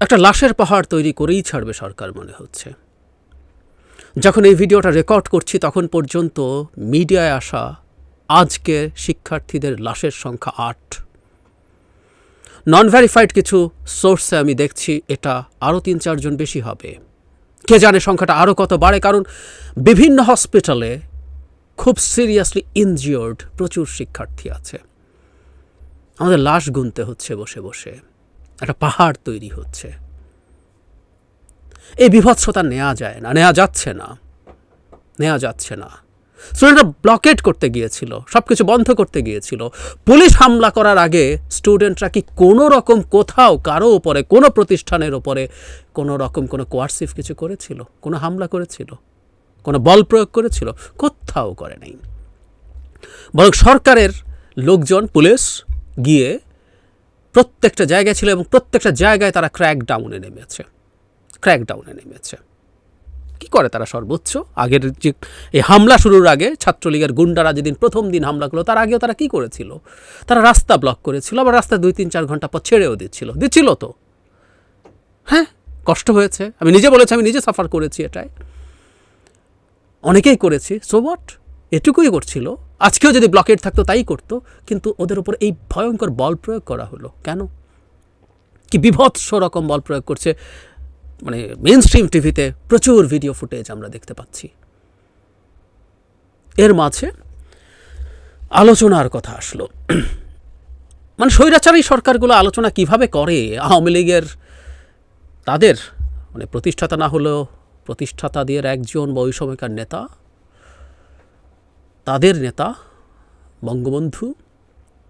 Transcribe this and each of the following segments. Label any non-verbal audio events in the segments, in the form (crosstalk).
একটা লাশের পাহাড় তৈরি করেই ছাড়বে সরকার মনে হচ্ছে। যখন এই ভিডিওটা রেকর্ড করছি, তখন পর্যন্ত মিডিয়ায় আসা আজকে শিক্ষার্থীদের লাশের সংখ্যা আট। নন ভেরিফাইড কিছু সোর্সে আমি দেখছি, এটা আরও তিন চারজন বেশি হবে। কে জানে সংখ্যাটা আরও কত বাড়ে, কারণ বিভিন্ন হসপিটালে খুব সিরিয়াসলি ইনজিওর্ড প্রচুর শিক্ষার্থী আছে। আমাদের লাশ গুনতে হচ্ছে বসে বসে। একটা পাহাড় তৈরি হচ্ছে। এই বিভৎসতা নেওয়া যায় না নেওয়া যাচ্ছে না নেওয়া যাচ্ছে না। স্টুডেন্টরা ব্লকেট করতে গিয়েছিল সব কিছু বন্ধ করতে গিয়েছিল। পুলিশ হামলা করার আগে স্টুডেন্টরা কি কোনো রকম কোথাও, কারও ওপরে কোনো প্রতিষ্ঠানের ওপরে কোনো রকম কোনো কোয়ার্সিভ কিছু করেছিল? কোনো হামলা করেছিল? কোনো বল প্রয়োগ করেছিল? কোথাও করে নাই। বরং সরকারের লোকজন, পুলিশ গিয়ে প্রত্যেকটা জায়গায় ছিল এবং প্রত্যেকটা জায়গায় তারা ক্র্যাক ডাউনে নেমেছে। ক্র্যাক ডাউনে নেমেছে। কি করে তারা সর্বোচ্চ? আগের যে এই হামলা শুরুর আগে ছাত্রলীগের গুন্ডারা যেদিন প্রথম দিন হামলা করল, তার আগেও তারা কি করেছিল? তারা রাস্তা ব্লক করেছিল, আবার রাস্তা দুই, তিন, চার ঘণ্টা পর ছেড়েও দিচ্ছিল। দিচ্ছিল তো। হ্যাঁ কষ্ট হয়েছে। আমি নিজে বলেছি, আমি নিজে সাফার করেছি এটাই। অনেকেই করেছি। সো হোয়াট এটুকুই করছিল। আজকেও যদি ব্লকেট থাকতো তাই করতো, কিন্তু ওদের উপর এই ভয়ঙ্কর বল প্রয়োগ করা হলো। কেন? কি বিভৎস রকম বল প্রয়োগ করছে। মানে মেন স্ট্রিম টিভিতে প্রচুর ভিডিও ফুটেজ আমরা দেখতে পাচ্ছি। এর মাঝে আলোচনার কথা আসলো। মানে স্বৈরাচারী সরকারগুলো আলোচনা কীভাবে করে? আওয়ামী লীগের তাদের মানে প্রতিষ্ঠাতা না হলেও প্রতিষ্ঠাতাদের একজন বা ওই সময়কার নেতা তাদের নেতা, বঙ্গবন্ধু,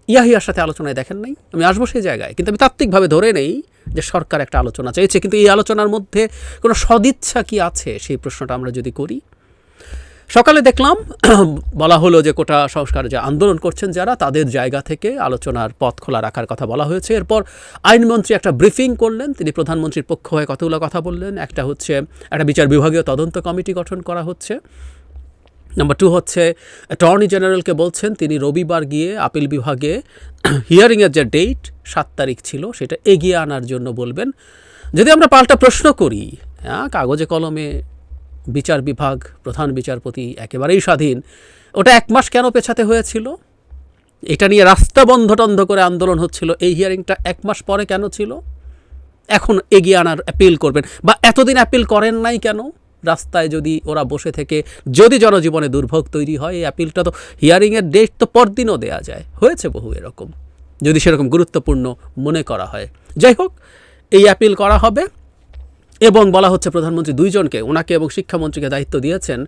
ইয়াহিয়ার সাথে আলোচনায় দেখেন নাই, আমি আসব সেই জায়গায়। কিন্তু আমি তাত্ত্বিকভাবে ধরে নেই যে সরকার একটা আলোচনা চাইছে, কিন্তু এই আলোচনার মধ্যে কোনো সদিচ্ছা কি আছে? সেই প্রশ্নটা আমরা যদি করি। সকালে দেখলাম, (clears throat) বলা হলো যে কোটা সংস্কার যে আন্দোলন করছেন যারা, তাদের জায়গা থেকে আলোচনার পথ খোলা রাখার কথা বলা হয়েছে। এরপর আইনমন্ত্রী একটা ব্রিফিং করলেন, তিনি প্রধানমন্ত্রীর পক্ষ হয়ে কতগুলো কথা বললেন। একটা হচ্ছে, একটা বিচার বিভাগীয় তদন্ত কমিটি গঠন করা হচ্ছে। নাম্বার টু হচ্ছে অ্যাটর্নি জেনারেলকে বলছেন, তিনি রবিবার গিয়ে আপিল বিভাগে (clears throat) হিয়ারিংয়ের যে ডেট সাত তারিখ ছিল, সেটা এগিয়ে আনার জন্য বলবেন। যদি আমরা পাল্টা প্রশ্ন করি হ্যাঁ কাগজে কলমে বিচার বিভাগ, প্রধান বিচারপতি একেবারেই স্বাধীন, ওটা এক মাস কেন পেছাতে হয়েছিল? এটা নিয়ে রাস্তা বন্ধ টন্ধ করে আন্দোলন হচ্ছিল, এই হিয়ারিংটা এক মাস পরে কেন ছিল? এখন এগিয়ে আনার অ্যাপিল করবেন। বা এতদিন অ্যাপিল করেন নাই কেন? রাস্তায় যদি ওরা বসে থেকে, যদি জনজীবনে দুর্ভোগ তৈরি হয়, এই অ্যাপিলটা তো হিয়ারিংয়ের ডেট তো পরদিনও দেওয়া যায়। হয়েছে বহু এরকম। যদি সেরকম গুরুত্বপূর্ণ মনে করা হয়। যাই হোক, এই অ্যাপিল করা হবে এবং বলা হচ্ছে প্রধানমন্ত্রী দুইজনকে, ওনাকে এবং শিক্ষামন্ত্রীকে দায়িত্ব দিয়েছেন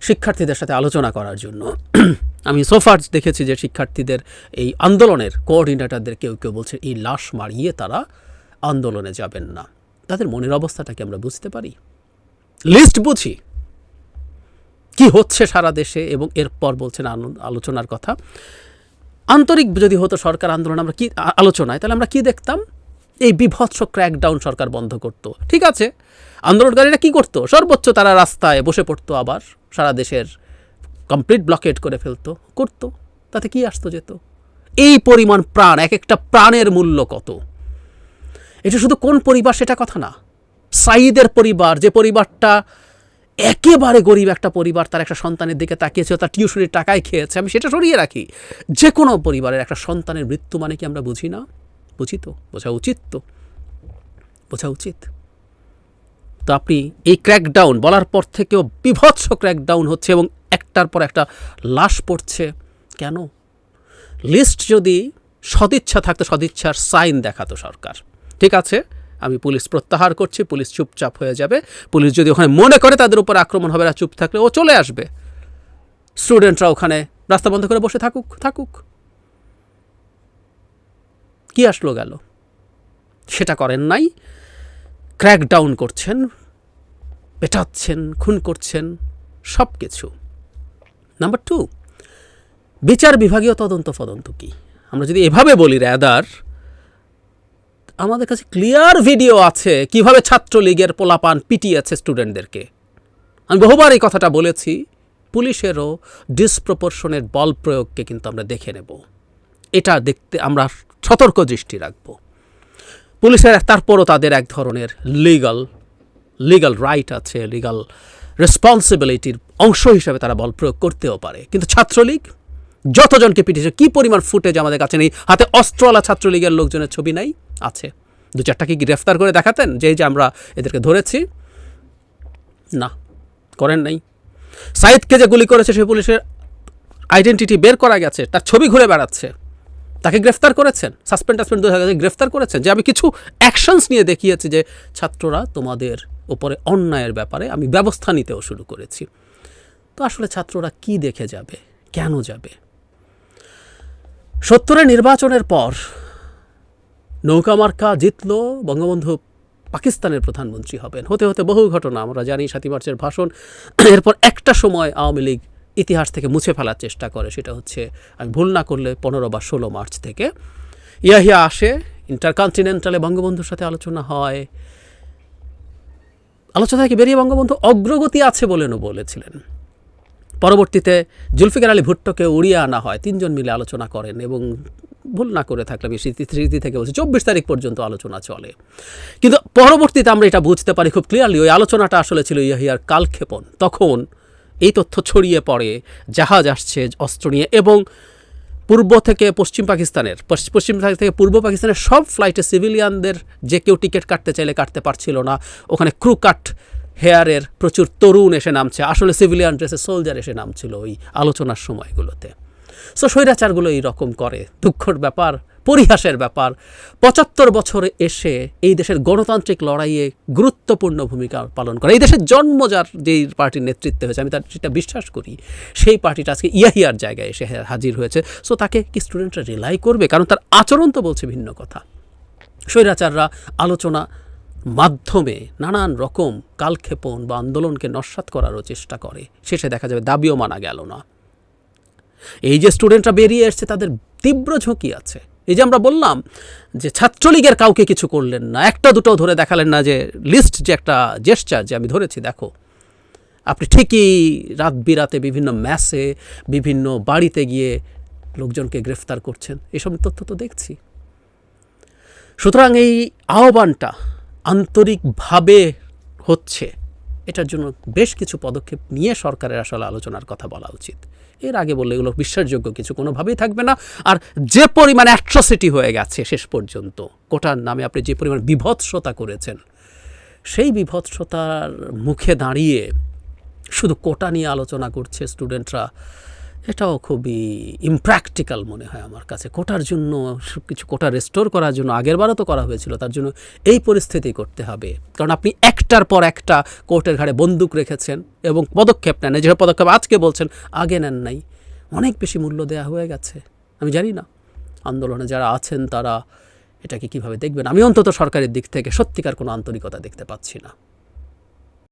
শিক্ষার্থীদের সাথে আলোচনা করার জন্য। (clears throat) আমি সোফার দেখেছি যে শিক্ষার্থীদের এই আন্দোলনের কোঅর্ডিনেটরদের কেউ কেউ বলছে, এই লাশ মারিয়ে তারা আন্দোলনে যাবেন না। তাদের মনের অবস্থাটাকে আমরা বুঝতে পারি? লিস্ট বুঝি। কি হচ্ছে সারা দেশে এবং এরপর বলছেন আলোচনার কথা। আন্তরিক যদি হতো সরকার আন্দোলন, আমরা কি আলোচনায়, তাহলে আমরা কি দেখতাম? এই বিভৎস ক্র্যাকডাউন সরকার বন্ধ করত। ঠিক আছে? আন্দোলনকারীরা কি করতো? সর্বোচ্চ তারা রাস্তায় বসে পড়তো আবার, সারা দেশের কমপ্লিট ব্লকেট করে ফেলতো। করতো। তাতে কি আসতো যেত? এই পরিমাণ প্রাণ, এক একটা প্রাণের মূল্য কত? এটা শুধু কোন পরিবার, সেটা কথা না। সাইদের পরিবার, যে পরিবারটা একেবারে গরিব একটা পরিবার, তার একটা সন্তানের দিকে তাকিয়েছে তার টিউশনির টাকায় খেয়েছে, আমি সেটা সরিয়ে রাখি। যে কোনো পরিবারের একটা সন্তানের মৃত্যু মানে কি আমরা বুঝি না? বুঝি তো, বোঝা উচিত তো, বোঝা উচিত। তো আপনি এই ক্র্যাকডাউন বলার পর থেকেও বিভৎস ক্র্যাকডাউন হচ্ছে এবং একটার পর একটা লাশ পড়ছে। কেন? লিস্ট যদি সদিচ্ছা থাকতো, সদিচ্ছার সাইন দেখাতো সরকার। ঠিক আছে? আমি পুলিশ প্রত্যাহার করছি, পুলিশ চুপচাপ হয়ে যাবে। পুলিশ যদি ওখানে মনে করে তাদের উপর আক্রমণ হবে না চুপ থাকলে ও চলে আসবে। স্টুডেন্টরা ওখানে রাস্তা বন্ধ করে বসে থাকুক থাকুক। কি আসলো গেল? সেটা করেন নাই। ক্র্যাকডাউন করছেন, পেটাচ্ছেন, খুন করছেন সব কিছু নাম্বার টু বিচার বিভাগীয় তদন্ত ফদন্ত কি? আমরা যদি এভাবে বলি র্যাদার আমাদের কাছে ক্লিয়ার ভিডিও আছে কীভাবে ছাত্রলীগের পোলাপান পিটিয়েছে স্টুডেন্টদেরকে আমি বহুবার এই কথাটা বলেছি, পুলিশেরও ডিসপ্রপোর্শনের বল প্রয়োগকে কিন্তু আমরা দেখে নেব। এটা দেখতে আমরা সতর্ক দৃষ্টি রাখব। পুলিশের তারপরও তাদের এক ধরনের লিগাল লিগাল রাইট আছে লিগাল রেসপন্সিবিলিটির অংশ হিসাবে তারা বল প্রয়োগ করতেও পারে। কিন্তু ছাত্রলীগ, যতজনকে পিটিয়েছে, কী পরিমাণ ফুটেজ আমাদের কাছে নেই? হাতে অস্ত্রওয়ালা ছাত্রলীগের লোকজনের ছবি নাই। আছে। দু চারটাকে গ্রেফতার করে দেখাতেন? যে যে আমরা এদেরকে ধরেছি? না, করেন নাই। সাইদকে যে গুলি করেছে সে পুলিশের আইডেন্টিটি বের করা গেছে, তার ছবি ঘুরে বেড়াচ্ছে। তাকে গ্রেফতার করেছেন? সাসপেন্ড টাসপেন্ড দু হাজার গ্রেফতার করেছেন? যে আমি কিছু অ্যাকশনস নিয়ে দেখিয়েছি যে, ছাত্ররা তোমাদের ওপরে অন্যায়ের ব্যাপারে আমি ব্যবস্থা নিতেও শুরু করেছি। তো আসলে ছাত্ররা কি দেখে যাবে? কেন যাবে? সত্তরের নির্বাচনের পর নৌকা মার্কা জিতলো বঙ্গবন্ধু পাকিস্তানের প্রধানমন্ত্রী হবেন। হতে হতে বহু ঘটনা আমরা জানি, সাতই মার্চের ভাষণ। এরপর একটা সময় আওয়ামী লীগ ইতিহাস থেকে মুছে ফেলার চেষ্টা করে, সেটা হচ্ছে, আমি ভুল না করলে পনেরো বা ষোলো মার্চ থেকে। ইয়াহিয়া আসে, ইন্টারকন্টিনেন্টালে বঙ্গবন্ধুর সাথে আলোচনা হয়। আলোচনা থেকে বেরিয়ে বঙ্গবন্ধু অগ্রগতি আছে বলেনও বলেছিলেন। পরবর্তীতে জুলফিকার আলী ভুট্টোকে উড়িয়ে আনা হয়। তিনজন মিলে আলোচনা করেন এবং ভুল না করে থাকলে আমি স্মৃতি থেকে বলছি, চব্বিশ তারিখ পর্যন্ত আলোচনা চলে। কিন্তু পরবর্তীতে আমরা এটা বুঝতে পারি খুব ক্লিয়ারলি ওই আলোচনাটা আসলে ছিল ইয়াহিয়ার কালক্ষেপণ। তখন এই তথ্য ছড়িয়ে পড়ে, জাহাজ আসছে, অস্ত্র নিয়ে, এবং পূর্ব থেকে পশ্চিম পাকিস্তানের পশ্চ- পশ্চিম থেকে পূর্ব পাকিস্তানের সব ফ্লাইটে সিভিলিয়ানদের যে কেউ টিকিট কাটতে চাইলে কাটতে পারছিল না। ওখানে ক্রু কাট হেয়ারের প্রচুর তরুণ এসে নামছে। আসলে সিভিলিয়ান ড্রেসে সোলজার এসে নামছিল ওই আলোচনার সময়গুলোতে। সো স্বৈরাচারগুলো এইরকম করে। দুঃখর ব্যাপার, পরিহাসের ব্যাপার। পঁচাত্তর বছরে এসে এই দেশের গণতান্ত্রিক লড়াইয়ে গুরুত্বপূর্ণ ভূমিকা পালন করে। এই দেশের জন্ম যার, যেই পার্টির নেতৃত্বে হয়েছে, আমি তার সেটা বিশ্বাস করি, সেই পার্টিটা আজকে ইয়াহিয়ার জায়গায় এসে হাজির হয়েছে। সো তাকে কি স্টুডেন্টরা রিলাই করবে? কারণ তার আচরণ তো বলছে ভিন্ন কথা। স্বৈরাচাররা আলোচনা মাধ্যমে নানান রকম কালক্ষেপণ বা আন্দোলনকে নস্বাত করারও চেষ্টা করে। শেষে দেখা যাবে দাবিও মানা গেল না। এই যে স্টুডেন্টরা বেরিয়ে এসছে, তাদের তীব্র ঝুঁকি আছে। এই যে আমরা বললাম যে ছাত্রলীগের কাউকে কিছু করলেন না, একটা দুটো ধরে দেখালেন না যে লিস্ট যে একটা জেস্টার যে আমি ধরেছি, দেখো। আপনি ঠিকই রাত বিরাতে বিভিন্ন ম্যাসে বিভিন্ন বাড়িতে গিয়ে লোকজনকে গ্রেফতার করছেন, এসব তথ্য তো দেখছি। সুতরাং এই আহ্বানটা আন্তরিকভাবে হচ্ছে। এটার জন্য বেশ কিছু পদক্ষেপ নিয়ে সরকারের আসলে আলোচনার কথা বলা উচিত। এর আগে বললে, এগুলো বিশ্বাসযোগ্য কিছু কোনোভাবেই থাকবে না। আর যে পরিমাণ অ্যাট্রসিটি হয়ে গেছে শেষ পর্যন্ত, কোটার নামে আপনি যে পরিমাণ বিভৎসতা করেছেন, সেই বিভৎসতার মুখে দাঁড়িয়ে শুধু কোটা নিয়ে আলোচনা করছে স্টুডেন্টরা এটাও খুবই ইমপ্র্যাকটিক্যাল মনে হয় আমার কাছে। কোটার জন্য কিছু কোটা রেস্টোর করার জন্য আগেরবারও তো করা হয়েছিল, তার জন্য এই পরিস্থিতি করতে হবে। কারণ আপনি একটার পর একটা কোর্টের ঘাড়ে বন্দুক রেখেছেন এবং পদক্ষেপ নেন। যে পদক্ষেপ আজকে বলছেন, আগে নেন নাই। অনেক বেশি মূল্য দেওয়া হয়ে গেছে। আমি জানি না। আন্দোলনে যারা আছেন তারা এটাকে কীভাবে দেখবেন? আমি অন্তত সরকারের দিক থেকে সত্যিকার কোনো আন্তরিকতা দেখতে পাচ্ছি না।